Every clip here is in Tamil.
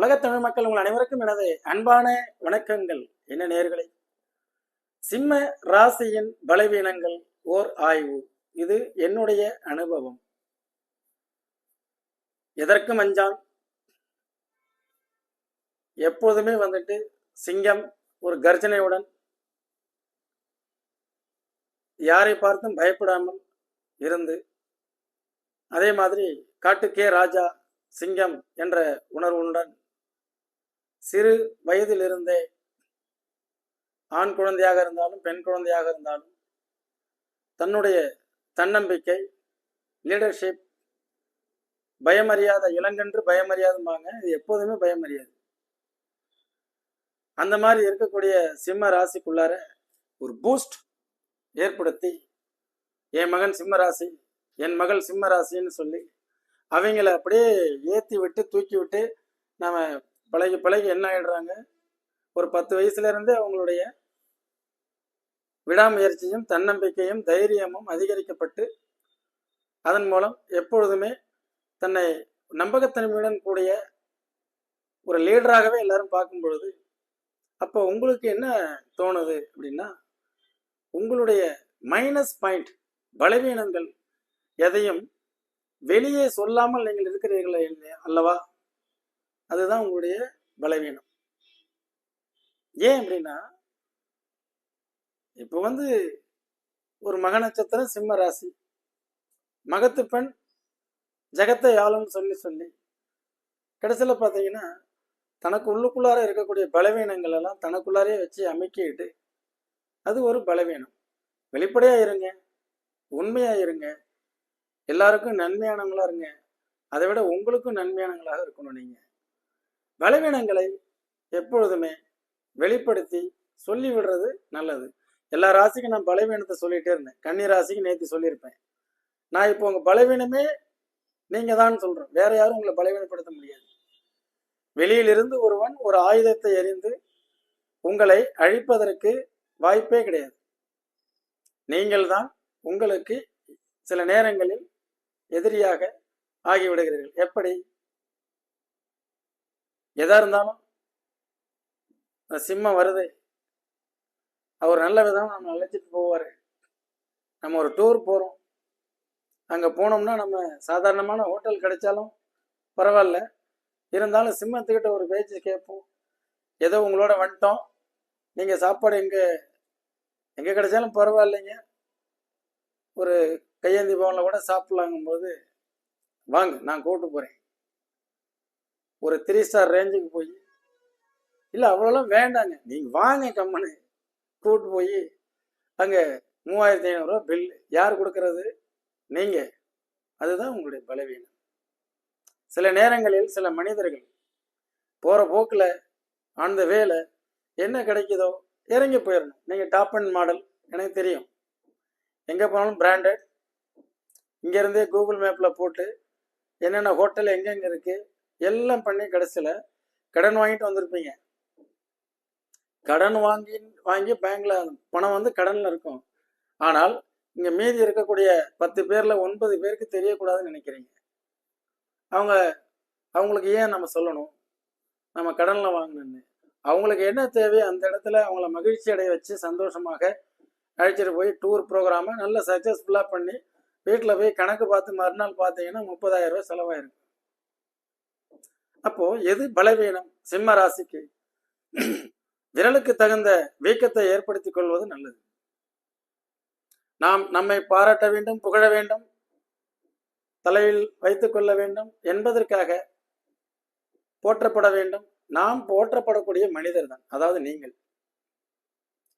உலகத் தமிழ் மக்கள் உங்கள் அனைவருக்கும் எனது அன்பான வணக்கங்கள். என்ன நேர்களை சிம்ம ராசியின் பலவீனங்கள் ஓர் ஆய்வு. இது என்னுடைய அனுபவம். எதற்கும் அஞ்சான் எப்போதுமே வந்துட்டு சிங்கம் ஒரு கர்ஜனையுடன் யாரை பார்த்தும் பயப்படாமல் இருந்து அதே மாதிரி காட்டுக்கே ராஜா சிங்கம் என்ற உணர்வுடன் சிறு வயதிலிருந்தே ஆண் குழந்தையாக இருந்தாலும் பெண் குழந்தையாக இருந்தாலும் தன்னுடைய தன்னம்பிக்கை லீடர்ஷிப் பயமறியாத இளங்கன்று பயமறியாதும்பாங்க இது எப்போதுமே பயமறியாது அந்த மாதிரி இருக்கக்கூடிய சிம்ம ராசிக்குள்ளார ஒரு பூஸ்ட் ஏற்படுத்தி என் மகன் சிம்ம ராசி என் மகள் சிம்ம ராசின்னு சொல்லி அவங்கள அப்படியே ஏற்றி விட்டு தூக்கி விட்டு நம்ம பழகி பழகி என்ன ஆயிடுறாங்க? ஒரு பத்து வயசுலேருந்தே அவங்களுடைய விடாமுயற்சியும் தன்னம்பிக்கையும் தைரியமும் அதிகரிக்கப்பட்டு அதன் மூலம் எப்பொழுதுமே தன்னை நம்பகத்தன்மையுடன் கூடிய ஒரு லீடராகவே எல்லாரும் பார்க்கும் பொழுது அப்போ உங்களுக்கு என்ன தோணுது அப்படின்னா உங்களுடைய மைனஸ் பாயிண்ட் பலவீனங்கள் எதையும் வெளியே சொல்லாமல் நீங்கள் இருக்கிறீர்களே அல்லவா? அதுதான் உங்களுடைய பலவீனம். ஏன் அப்படின்னா இப்போ வந்து ஒரு மக நட்சத்திரம் சிம்ம ராசி. மகத்து பெண் ஜெகத்தை யாழும்னு சொல்லி சொல்லி. கடைசியில் பார்த்தீங்கன்னா தனக்கு உள்ளுக்குள்ளார இருக்கக்கூடிய பலவீனங்கள் எல்லாம் தனக்குள்ளாரே வச்சு அமைக்கிட்டு அது ஒரு பலவீனம். வெளிப்படையாக இருங்க உண்மையாக இருங்க எல்லாருக்கும் நன்மையானவங்களா இருங்க. அதை விட உங்களுக்கும் நன்மையானவங்களாக இருக்கணும் நீங்கள் பலவீனங்களை எப்பொழுதுமே வெளிப்படுத்தி சொல்லி விடுறது நல்லது. எல்லா ராசிக்கும் நான் பலவீனத்தை சொல்லிட்டே இருந்தேன். கன்னி ராசிக்கு நேற்று சொல்லியிருப்பேன். நான் இப்போ உங்கள் பலவீனமே நீங்கள் தான் சொல்கிறேன் வேற யாரும் உங்களை பலவீனப்படுத்த முடியாது. வெளியிலிருந்து ஒருவன் ஒரு ஆயுதத்தை எறிந்து உங்களை அழிப்பதற்கு வாய்ப்பே கிடையாது. நீங்கள் தான் உங்களுக்கு சில நேரங்களில் எதிரியாக ஆகிவிடுகிறீர்கள். எப்படி? எதா இருந்தாலும் அந்த சிம்மம் வருது. அவர் நல்ல விதமாக நம்ம அழைச்சிட்டு போவார். நம்ம ஒரு டூர் போகிறோம் அங்கே போனோம்னா நம்ம சாதாரணமான ஹோட்டல் கிடைச்சாலும் பரவாயில்ல. இருந்தாலும் சிம்மத்துக்கிட்ட ஒரு பேச்சு கேட்போம். ஏதோ உங்களோட வந்துட்டோம். நீங்கள் சாப்பாடு எங்கே எங்கே கிடைச்சாலும் பரவாயில்லைங்க. ஒரு கையேந்தி பவனில் கூட சாப்பிட்லாங்கும்போது வாங்க நான் கூட்டு போகிறேன் ஒரு த்ரீ ஸ்டார் ரேஞ்சுக்கு போய் இல்லை அவ்வளோலாம் வேண்டாங்க. நீங்கள் வாங்க கம்மனு கூட்டு போய் அங்கே மூவாயிரத்தி ஐநூறுரூவா பில் யார் கொடுக்கறது? நீங்கள் அதுதான் உங்களுடைய பலவீனம். சில நேரங்களில் சில மனிதர்கள் போகிற போக்கில் அந்த வேலை என்ன கிடைக்குதோ இறங்கி போயிடணும் நீங்கள் டாப் அண்ட் மாடல் எனக்கு தெரியும். எங்கே போனாலும் பிராண்டட் இங்கேருந்தே கூகுள் மேப்பில் போட்டு என்னென்ன ஹோட்டல் எங்கெங்கே இருக்குது எல்லாம் பண்ணி கடைசியில் கடன் வாங்கிட்டு வந்திருப்பீங்க. கடன் வாங்கி வாங்கி பேங்க்ல பணம் வந்து கடன்ல இருக்கும். ஆனால் இங்க மீதி இருக்கக்கூடிய பத்து பேர்ல ஒன்பது பேருக்கு தெரியக்கூடாதுன்னு நினைக்கிறீங்க. அவங்க அவங்களுக்கு ஏன் நம்ம சொல்லணும்? நம்ம கடன்ல வாங்கணும்னு. அவங்களுக்கு என்ன தேவையோ அந்த இடத்துல அவங்கள மகிழ்ச்சி அடைய வச்சு சந்தோஷமாக அழைச்சிட்டு போய் டூர் ப்ரோக்ராமை நல்ல சக்ஸஸ்ஃபுல்லாக பண்ணி வீட்டில் போய் கணக்கு பார்த்து மறுநாள் பார்த்தீங்கன்னா முப்பதாயிரம் ரூபாய் செலவாயிருக்கும் அப்போ எது பலவீனம்? சிம்ம ராசிக்கு. விரலுக்கு தகுந்த வீக்கத்தை ஏற்படுத்திக் கொள்வது நல்லது. நாம் நம்மை பாராட்ட வேண்டும் புகழ வேண்டும் தலையில் வைத்துக் கொள்ள வேண்டும் என்பதற்காக போற்றப்பட வேண்டும். நாம் போற்றப்படக்கூடிய மனிதர் தான் அதாவது நீங்கள்.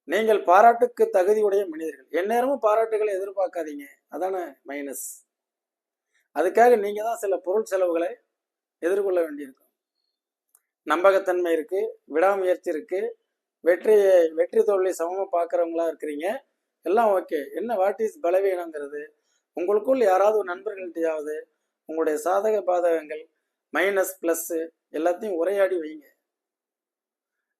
நீங்கள் பாராட்டுக்கு தகுதியுடைய மனிதர்கள். எந்நேரமும் பாராட்டுகளை எதிர்பார்க்காதீங்க. அதான மைனஸ் அதுக்காக நீங்க தான் சில பொருள் செலவுகளை எதிர்கொள்ள வேண்டியிருக்கும். நம்பகத்தன்மை இருக்கு விடாமுயற்சி இருக்கு வெற்றி வெற்றி தோல்வி சமமாக பார்க்குறவங்களா இருக்கிறீங்க எல்லாம் ஓகே. என்ன வாட் இஸ் பலவீனங்கிறது? உங்களுக்குள் யாராவது நண்பர்கள்ட்டையாவது உங்களுடைய சாதக பாதகங்கள் மைனஸ் ப்ளஸ்ஸு எல்லாத்தையும் உரையாடி வைங்க.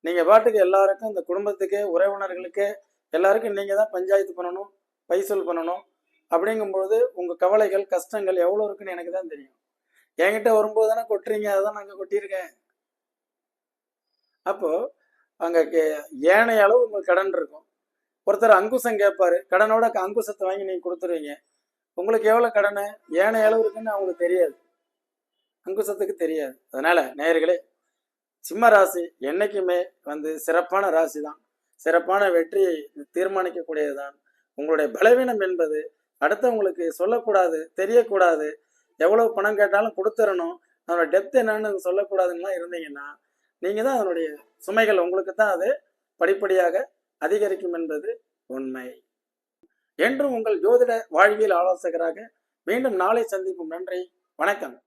நீங்கள் பாட்டுக்கு எல்லாருக்கும் இந்த குடும்பத்துக்கு உறவினர்களுக்கு எல்லாருக்கும் நீங்கள் தான் பஞ்சாயத்து பண்ணணும் பைசல் பண்ணணும் அப்படிங்கும்பொழுது உங்கள் கவலைகள் கஷ்டங்கள் எவ்வளோ இருக்குன்னு எனக்கு தான் தெரியும். என்கிட்ட வரும்போது தானே கொட்டுறீங்க? அதை தான் நாங்கள் கொட்டியிருக்கேன். அப்போது அங்கே கே- ஏனைய அளவு உங்களுக்கு கடன் இருக்கும். ஒருத்தர் அங்குசம் கேட்பாரு. கடனோட அங்குசத்தை வாங்கி நீங்கள் கொடுத்துருவீங்க. உங்களுக்கு எவ்வளோ கடனை? ஏனைய அளவு இருக்குன்னு அவங்களுக்கு தெரியாது. அங்குசத்துக்கு தெரியாது. அதனால நேயர்களே சிம்ம ராசி என்றைக்குமே வந்து சிறப்பான ராசி தான் சிறப்பான வெற்றியை தீர்மானிக்கக்கூடியது தான் உங்களுடைய பலவீனம் என்பது அடுத்தவங்களுக்கு சொல்லக்கூடாது தெரியக்கூடாது. எவ்வளவு பணம் கேட்டாலும் கொடுத்துடணும் அதோட டெப்த் என்னன்னு சொல்லக்கூடாதுன்னா இருந்தீங்கன்னா நீங்க தான் அதனுடைய சுமைகள் உங்களுக்கு தான் அது படிப்படியாக அதிகரிக்கும் என்பது உண்மை. என்றும் உங்கள் ஜோதிட வாழ்வியல் ஆலோசகராக மீண்டும் நாளை சந்திப்போம். நன்றி. வணக்கம்.